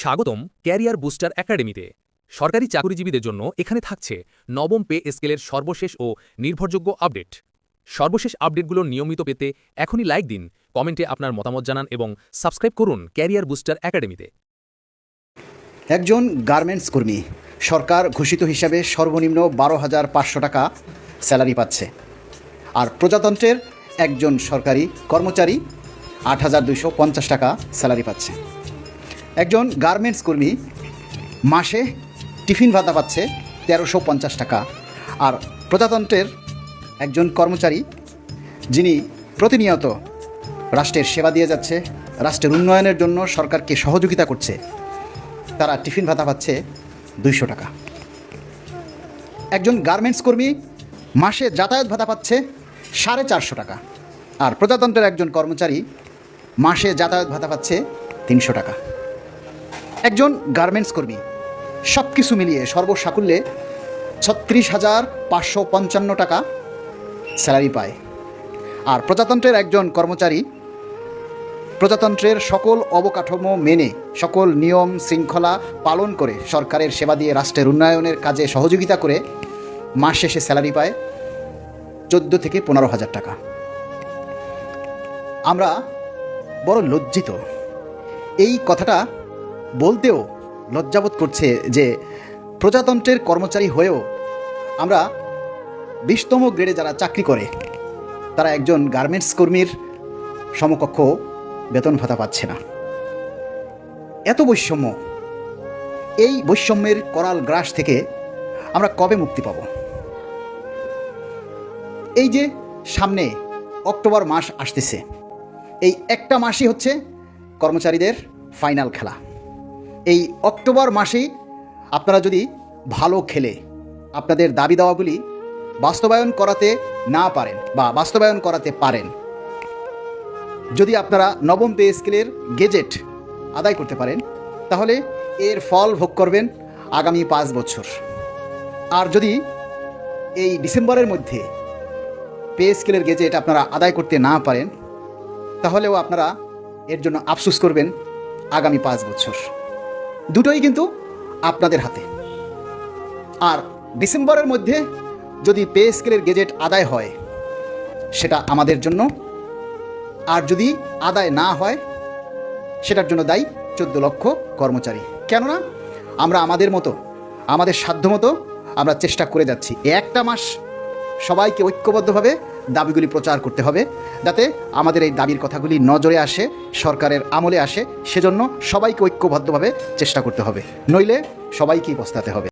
স্বাগতম career booster একাডেমিতে। সরকারি চাকরিজীবীদের জন্য এখানে থাকছে নবম পে স্কেলের সর্বশেষ ও নির্ভরযোগ্য আপডেট। সর্বশেষ আপডেটগুলো নিয়মিত পেতে এখনই লাইক দিন, কমেন্টে আপনার মতামত জানান এবং সাবস্ক্রাইব করুন ক্যারিয়ার বুস্টার একাডেমিতে। একজন গার্মেন্টস কর্মী, সরকার ঘোষিত হিসাবে সর্বনিম্ন বারো হাজার পাঁচশো টাকা স্যালারি পাচ্ছে। আর প্রজাতন্ত্রের একজন সরকারি কর্মচারী আট হাজার দুইশো পঞ্চাশ টাকা স্যালারি পাচ্ছে। একজন গার্মেন্টস কর্মী মাসে টিফিন ভাতা পাচ্ছে তেরোশো পঞ্চাশ টাকা। আর প্রজাতন্ত্রের একজন কর্মচারী, যিনি প্রতিনিয়ত রাষ্ট্রের সেবা দিয়ে যাচ্ছে, রাষ্ট্রের উন্নয়নের জন্য সরকারকে সহযোগিতা করছে, তারা টিফিন ভাতা পাচ্ছে দুইশো টাকা। একজন গার্মেন্টস কর্মী মাসে যাতায়াত ভাতা পাচ্ছে সাড়ে চারশো টাকা। আর প্রজাতন্ত্রের একজন কর্মচারী মাসে যাতায়াত ভাতা পাচ্ছে তিনশো টাকা। একজন গার্মেন্টস কর্মী। সব কিছু মিলিয়ে সর্বসাকুল্যে ছত্রিশ হাজার পাঁচশো পঞ্চান্ন টাকা স্যালারি পায়। আর প্রজাতন্ত্রের একজন কর্মচারী প্রজাতন্ত্রের সকল অবকাঠামো মেনে, সকল নিয়ম শৃঙ্খলা পালন করে সরকারের সেবা দিয়ে রাষ্ট্রের উন্নয়নের কাজে সহযোগিতা করে মাস শেষে স্যালারি পায় চোদ্দ থেকে পনেরো হাজার টাকা। আমরা বড় লজ্জিত। এই কথাটা বলতেও লজ্জাবোধ করছে যে প্রজাতন্ত্রের কর্মচারী হয়েও আমরা বিশতম গ্রেডে যারা চাকরি করে, তারা একজন গার্মেন্টস কর্মীর সমকক্ষ বেতন ভাতা পাচ্ছে না। এত বৈষম্য, এই বৈষম্যের করাল গ্রাস থেকে আমরা কবে মুক্তি পাব? এই যে সামনে অক্টোবর মাস আসতেছে, এই একটা মাসই হচ্ছে কর্মচারীদের ফাইনাল খেলা। এই অক্টোবর মাসেই আপনারা যদি ভালো খেলে, আপনাদের দাবি দাওয়াগুলি বাস্তবায়ন করাতে না পারেন বা বাস্তবায়ন করাতে পারেন, যদি আপনারা নবম পে স্কেলের গেজেট আদায় করতে পারেন, তাহলে এর ফল ভোগ করবেন আগামী পাঁচ বছর। আর যদি এই ডিসেম্বরের মধ্যে পে স্কেলের গেজেট আপনারা আদায় করতে না পারেন, তাহলেও আপনারা এর জন্য আফসোস করবেন আগামী পাঁচ বছর। দুটোই কিন্তু আপনাদের হাতে। আর ডিসেম্বরের মধ্যে যদি পে স্কেলের গেজেট আদায় হয়, সেটা আমাদের জন্য। আর যদি আদায় না হয়, সেটার জন্য দায়ী চোদ্দ লক্ষ কর্মচারী। কেননা, আমরা আমাদের মতো, আমাদের সাধ্যমতো আমরা চেষ্টা করে যাচ্ছি। একটা মাস সবাইকে ঐক্যবদ্ধভাবে দাবিগুলি প্রচার করতে হবে যাতে আমাদের এই দাবির কথাগুলি নজরে আসে, সরকারের আমলে আসে, সেজন্য সবাইকে ঐক্যবদ্ধভাবে চেষ্টা করতে হবে। নইলে সবাইকেই পস্তাতে হবে।